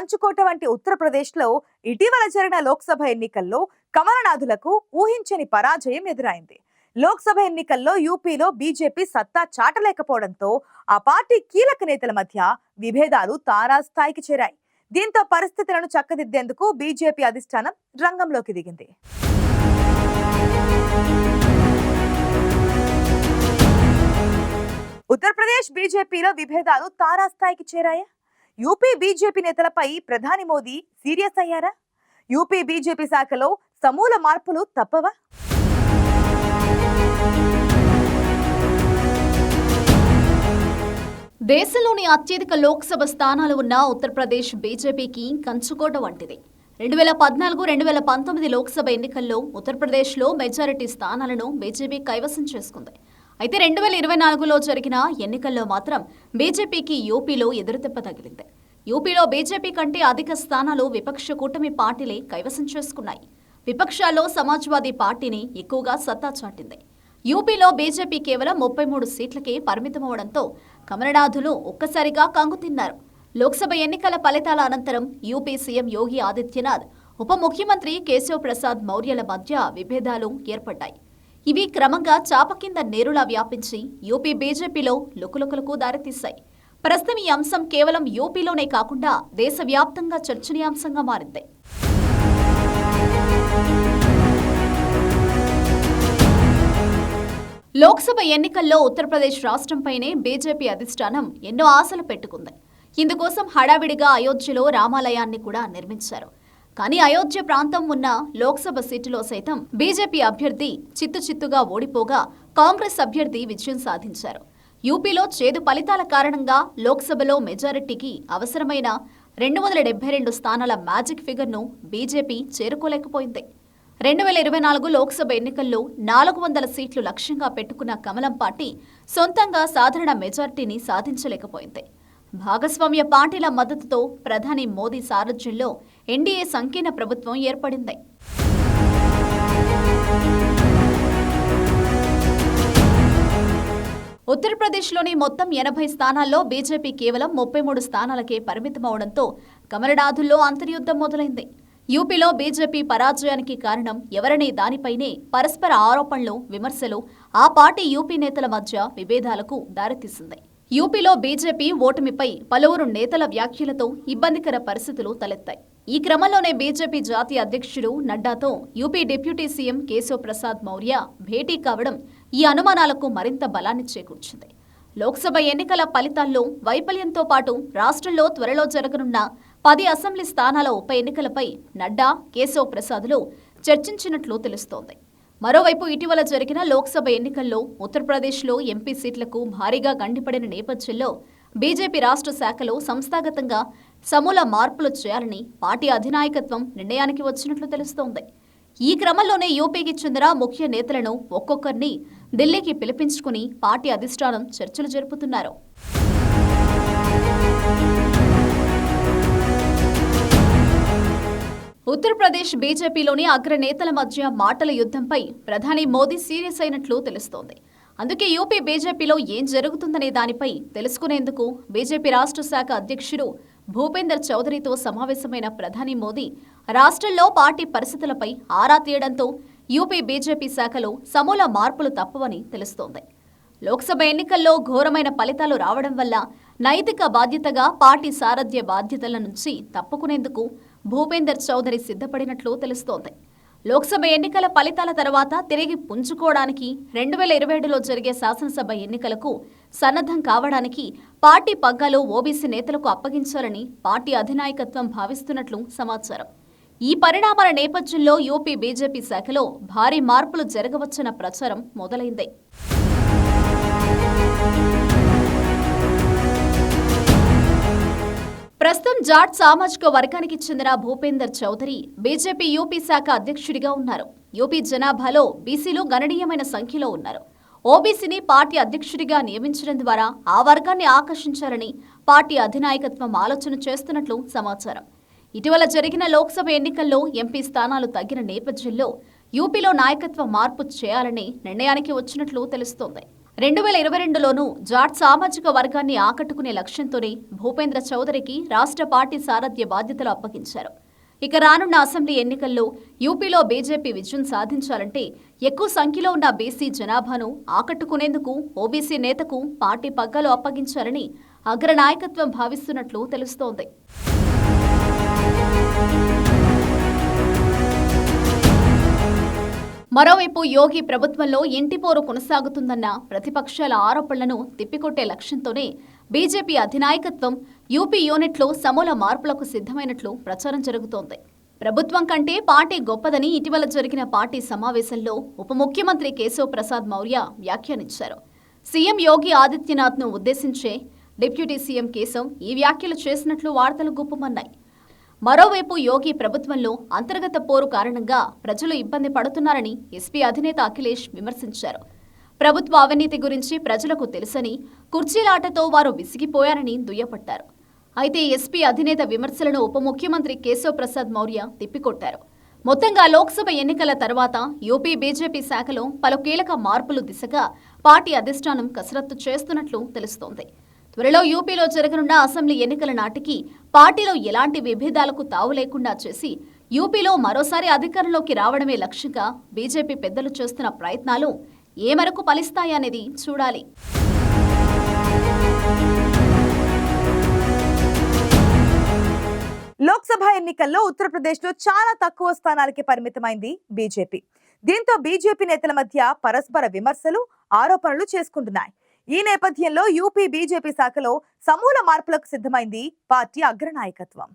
పంచుకోట వంటి ఉత్తరప్రదేశ్లో ఇటీవల జరిగిన లోక్సభ ఎన్నికల్లో కమలనాథులకు ఊహించని పరాజయం ఎదురైంది. లోక్సభ ఎన్నికల్లో యూపీలో బీజేపీ సత్తా చాటలేకపోవడంతో ఆ పార్టీ కీలక నేతల మధ్య విభేదాలు తారాస్థాయికి చేరాయి. దీంతో పరిస్థితులను చక్కదిద్దేందుకు బీజేపీ అధిష్టానం రంగంలోకి దిగింది. ఉత్తరప్రదేశ్ బీజేపీలో విభేదాలు తారాస్థాయికి చేరాయా? యూపీ బీజేపీ నేతలపై ప్రధాని మోదీ సీరియస్ అయ్యారా? యూపీ బీజేపీ శాఖలో సమూల మార్పులు తప్పవా? దేశంలోని అత్యధిక లోక్సభ స్థానాలు ఉన్న ఉత్తరప్రదేశ్ బీజేపీకి కంచుకోట వంటిది. రెండు వేల పద్నాలుగు రెండు వేల పంతొమ్మిది లోక్సభ ఎన్నికల్లో ఉత్తరప్రదేశ్లో మెజారిటీ స్థానాలను బీజేపీ కైవసం చేసుకుంది. అయితే రెండు వేల ఇరవై నాలుగులో జరిగిన ఎన్నికల్లో మాత్రం బీజేపీకి యూపీలో ఎదురుదెబ్బ తగిలింది. యూపీలో బీజేపీ కంటే అధిక స్థానాలు విపక్ష కూటమి పార్టీలే కైవసం చేసుకున్నాయి. విపక్షాల్లో సమాజ్వాదీ పార్టీని ఎక్కువగా సత్తా చాటింది. యూపీలో బీజేపీ కేవలం ముప్పై మూడు సీట్లకే పరిమితమవడంతో కమలనాథులు ఒక్కసారిగా కంగుతిన్నారు లోక్సభ ఎన్నికల ఫలితాల అనంతరం యూపీ సీఎం యోగి ఆదిత్యనాథ్ ఉప ముఖ్యమంత్రి కేశవ్ ప్రసాద్ మౌర్యల మధ్య విభేదాలు ఏర్పడ్డాయి. ఇవి క్రమంగా చాప కింద నేరులా వ్యాపించి యూపీ బీజేపీలో లుకులుకులకు దారితీశాయి. ప్రస్తుతం ఈ అంశం కేవలం యూపీలోనే కాకుండా దేశవ్యాప్తంగా చర్చనీయాంశంగా మారింది. లోక్సభ ఎన్నికల్లో ఉత్తరప్రదేశ్ రాష్ట్రంపైనే బీజేపీ అధిష్టానం ఎన్నో ఆశలు పెట్టుకుంది. ఇందుకోసం హడావిడిగా అయోధ్యలో రామాలయాన్ని కూడా నిర్మించారు. కానీ అయోధ్య ప్రాంతం ఉన్న లోక్సభ సీటులో సైతం బీజేపీ అభ్యర్థి చిత్తు చిత్తుగా ఓడిపోగా కాంగ్రెస్ అభ్యర్థి విజయం సాధించారు. యూపీలో చేదు ఫలితాల కారణంగా లోక్సభలో మెజారిటీకి అవసరమైన రెండు వందల డెబ్బై రెండు స్థానాల మ్యాజిక్ ఫిగర్ను బీజేపీ చేరుకోలేకపోయింది. రెండు వేల ఇరవై నాలుగు లోక్సభ ఎన్నికల్లో నాలుగు వందల సీట్లు లక్ష్యంగా పెట్టుకున్న కమలం పార్టీ సొంతంగా సాధారణ మెజార్టీని సాధించలేకపోయింది. భాగస్వామ్య పార్టీల మద్దతుతో ప్రధాని మోదీ సారథ్యంలో ఎన్డీఏ సంకీర్ణ ప్రభుత్వం ఏర్పడింది. ఉత్తరప్రదేశ్లోని మొత్తం ఎనభై స్థానాల్లో బీజేపీ కేవలం ముప్పై మూడు స్థానాలకే పరిమితమవడంతో కమలనాథుల్లో అంతర్యుద్ధం మొదలైంది. యూపీలో బీజేపీ పరాజయానికి కారణం ఎవరనే దానిపైనే పరస్పర ఆరోపణలు విమర్శలు ఆ పార్టీ యూపీ నేతల మధ్య విభేదాలకు దారితీసింది. యూపీలో బీజేపీ ఓటమిపై పలువురు నేతల వ్యాఖ్యలతో ఇబ్బందికర పరిస్థితులు తలెత్తాయి. ఈ క్రమంలోనే బీజేపీ జాతీయ అధ్యక్షుడు నడ్డాతో UP deputy CM Keshav Prasad Maurya భేటీ కావడం ఈ అనుమానాలకు మరింత బలాన్ని చేకూర్చింది. లోక్సభ ఎన్నికల ఫలితాల్లో వైఫల్యంతో పాటు రాష్ట్రంలో త్వరలో జరగనున్న పది అసెంబ్లీ స్థానాల ఉప ఎన్నికలపై నడ్డా కేశవ్ ప్రసాద్లు చర్చించినట్లు తెలుస్తోంది. మరోవైపు ఇటీవల జరిగిన లోక్సభ ఎన్నికల్లో ఉత్తరప్రదేశ్లో ఎంపీ సీట్లకు భారీగా గండిపడిన నేపథ్యంలో బీజేపీ రాష్ట్ర శాఖలో సంస్థాగతంగా సమూల మార్పులు చేయాలని పార్టీ అధినాయకత్వం నిర్ణయానికి వచ్చినట్లు తెలుస్తోంది. ఈ క్రమంలోనే యూపీకి చెందిన ముఖ్య నేతలను ఒక్కొక్కరిని ఢిల్లీకి పిలిపించుకుని పార్టీ అధిష్టానం చర్చలు జరుపుతున్నారు. ఉత్తరప్రదేశ్ బీజేపీలోని అగ్రనేతల మధ్య మాటల యుద్ధంపై ప్రధాని మోదీ సీరియస్ అయినట్లు తెలుస్తోంది. అందుకే యూపీ బీజేపీలో ఏం జరుగుతుందనే దానిపై తెలుసుకునేందుకు బీజేపీ రాష్ట్ర శాఖ అధ్యక్షుడు భూపేందర్ చౌదరితో సమావేశమైన ప్రధాని మోదీ రాష్ట్రంలో పార్టీ పరిస్థితులపై ఆరా తీయడంతో యూపీ బీజేపీ శాఖలో సమూల మార్పులు తప్పవని తెలుస్తోంది. లోక్సభ ఎన్నికల్లో ఘోరమైన ఫలితాలు రావడం వల్ల నైతిక బాధ్యతగా పార్టీ సారథ్య బాధ్యతల నుంచి తప్పుకునేందుకు భూపేందర్ చౌదరి సిద్ధపడినట్లు తెలుస్తోంది. లోక్సభ ఎన్నికల ఫలితాల తర్వాత తిరిగి పుంజుకోవడానికి రెండు వేల ఇరవై ఏడులో జరిగే శాసనసభ ఎన్నికలకు సన్నద్ధం కావడానికి పార్టీ పగ్గాలు ఓబీసీ నేతలకు అప్పగించాలని పార్టీ అధినాయకత్వం భావిస్తున్నట్లు సమాచారం. ఈ పరిణామాల నేపథ్యంలో యూపీ బీజేపీ శాఖలో భారీ మార్పులు జరగవచ్చన్న ప్రచారం మొదలైంది. ప్రస్తుతం జాట్ సామాజిక వర్గానికి చెందిన భూపేందర్ చౌదరి బీజేపీ యూపీ శాఖ అధ్యక్షుడిగా ఉన్నారు. యూపీ జనాభాలో బీసీలు గణనీయమైన సంఖ్యలో ఉన్నారు. ఓబీసీని పార్టీ అధ్యక్షుడిగా నియమించడం ద్వారా ఆ వర్గాన్ని ఆకర్షించాలని పార్టీ అధినాయకత్వం ఆలోచన చేస్తున్నట్లు సమాచారం. ఇటీవల జరిగిన లోక్సభ ఎన్నికల్లో ఎంపీ స్థానాలు తగ్గిన నేపథ్యంలో యూపీలో నాయకత్వ మార్పు చేయాలని నిర్ణయానికి వచ్చినట్లు తెలుస్తోంది. రెండు వేల ఇరవై రెండులోనూ జాట్ సామాజిక వర్గాన్ని ఆకట్టుకునే లక్ష్యంతోనే భూపేంద్ర చౌదరికి రాష్ట్ర పార్టీ సారథ్య బాధ్యతలు అప్పగించారు. ఇక రానున్న అసెంబ్లీ ఎన్నికల్లో యూపీలో బీజేపీ విజయం సాధించాలంటే ఎక్కువ సంఖ్యలో ఉన్న బీసీ జనాభాను ఆకట్టుకునేందుకు ఓబీసీ నేతకు పార్టీ పగ్గాలు అప్పగించాలని అగ్రనాయకత్వం భావిస్తున్నట్లు తెలుస్తోంది. మరోవైపు యోగి ప్రభుత్వంలో ఇంటిపోరు కొనసాగుతుందన్న ప్రతిపక్షాల ఆరోపణలను తిప్పికొట్టే లక్ష్యంతోనే బీజేపీ అధినాయకత్వం యూపీ యూనిట్లో సమూల మార్పులకు సిద్ధమైనట్లు ప్రచారం జరుగుతోంది. ప్రభుత్వం కంటే పార్టీ గొప్పదని ఇటీవల జరిగిన పార్టీ సమావేశంలో ఉప ముఖ్యమంత్రి కేశవ్ ప్రసాద్ మౌర్య వ్యాఖ్యానించారు. సీఎం యోగి ఆదిత్యనాథ్ను ఉద్దేశించే డిప్యూటీ సీఎం కేశవ్ ఈ వ్యాఖ్యలు చేసినట్లు వార్తలు గుప్పమన్నాయి. మరోవైపు యోగి ప్రభుత్వంలో అంతర్గత పోరు కారణంగా ప్రజలు ఇబ్బంది పడుతున్నారని ఎస్పీ అధినేత అఖిలేష్ విమర్శించారు. ప్రభుత్వ అవినీతి గురించి ప్రజలకు తెలుసని కుర్చీలాటతో వారు విసిగిపోయారని దుయ్యపట్టారు అయితే ఎస్పీ అధినేత విమర్శలను ఉప ముఖ్యమంత్రి కేశవ్ ప్రసాద్ మౌర్య తిప్పికొట్టారు. మొత్తంగా లోక్సభ ఎన్నికల తర్వాత యూపీ బీజేపీ శాఖలో పలు కీలక మార్పులు దిశగా పార్టీ అధిష్టానం కసరత్తు చేస్తున్నట్లు తెలుస్తోంది. త్వరలో యూపీలో జరగనున్న అసెంబ్లీ ఎన్నికల నాటికి పార్టీలో ఎలాంటి విభేదాలకు తావు లేకుండా చేసి యూపీలో మరోసారి అధికారంలోకి రావడమే లక్ష్యంగా బీజేపీ పెద్దలు చేస్తున్న ప్రయత్నాలు ఏ మేరకు ఫలిస్తాయనేది చూడాలి. లోక్సభ ఎన్నికల్లో ఉత్తరప్రదేశ్లో చాలా తక్కువ స్థానాలకి పరిమితమైంది బీజేపీ. దీంతో బీజేపీ నేతల మధ్య పరస్పర విమర్శలు ఆరోపణలు చేసుకుంటున్నాయి. ఈ నేపథ్యంలో యూపీ బీజేపీ శాఖలో సమూల మార్పులకు సిద్ధమైంది పార్టీ అగ్రనాయకత్వం.